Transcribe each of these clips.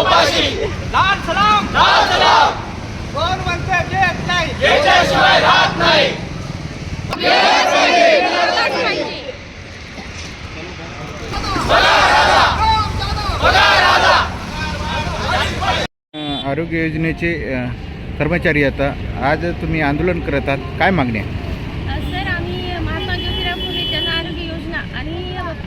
उपाशी. लाल सलाम. लाल सलाम. कोण म्हणते घेत नाही. याच्याशिवाय राहत नाही. आरोग्य योजनेचे कर्मचारी आता आज तुम्ही आंदोलन करत आहात. काय मागणी आहे जन आरोग्य योजना आणि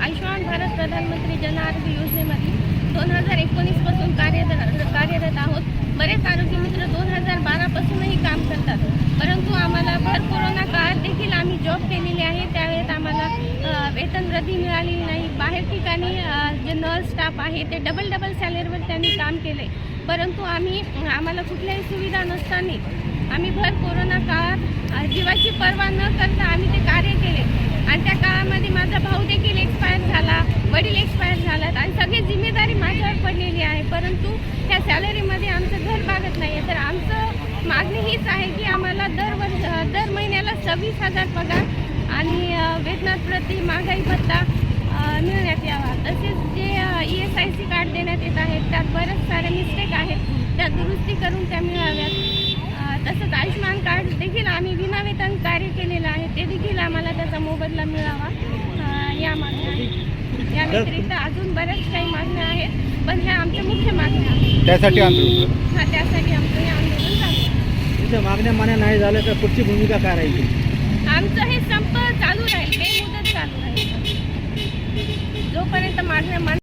आयुष्यमान भारत प्रधानमंत्री जन आरोग्य योजनेमध्ये दोन हजार एकोणीसपासून कार्यरत कार्यरत आहोत. बरेच आरोग्य मित्र दोन हजार बारापासूनही काम करतात. परंतु आम्हाला भर कोरोना काळात देखील आम्ही जॉब केलेली आहे. त्यावेळेस आम्हाला वेतन वृद्धी मिळालेली नाही. बाहेर ठिकाणी जे नर्स स्टाफ आहे ते डबल डबल सॅलरीवर त्यांनी काम केले. परंतु आम्ही आम्हाला कुठल्याही सुविधा नसताना आम्ही भर कोरोना काळात जीवाची पर्वा न करता आम्ही ते कार्य केले आणि त्या काळामध्ये माझा भाऊ देखील एक्सपायर झाला वडील एक्सपायर झालात आणि सगळी जिम्मेदारी माझ्यावर पडलेली आहे. परंतु ह्या सॅलरीमध्ये आमचं घर भागत नाही आहे तर आमचं मागणी हीच आहे की आम्हाला दरवर्ष दर महिन्याला सव्वीस हजार पगार आणि अ, वेतनात प्रति महागाई भत्ता मिळण्यात यावा. तसेच जे E S I C card देण्यात येत आहेत त्यात बऱ्याच साऱ्या मिस्टेक आहेत. त्या दुरुस्ती करून त्या मिळाव्यात. तसंच आयुष्यमान कार्ड देखील आम्ही विनावेतन कार्य केलेलं आहे. ते देखील आम्हाला त्याचा मोबदला मिळावा. या या व्यतिरिक्त अजून बऱ्याच काही मागण्या आहेत पण ह्या आमच्या मुख्य मागण्या आहेत. त्यासाठी आंदोलन हा त्यासाठी आमचं हे आंदोलन चालू तुमच्या मागण्या मान्य नाही झाल्या तर पुढची भूमिका काय राहील? आहे. आमचं हे संप चालू राहील बेमुदत चालू राहील. जोपर्यंत मागण्या मान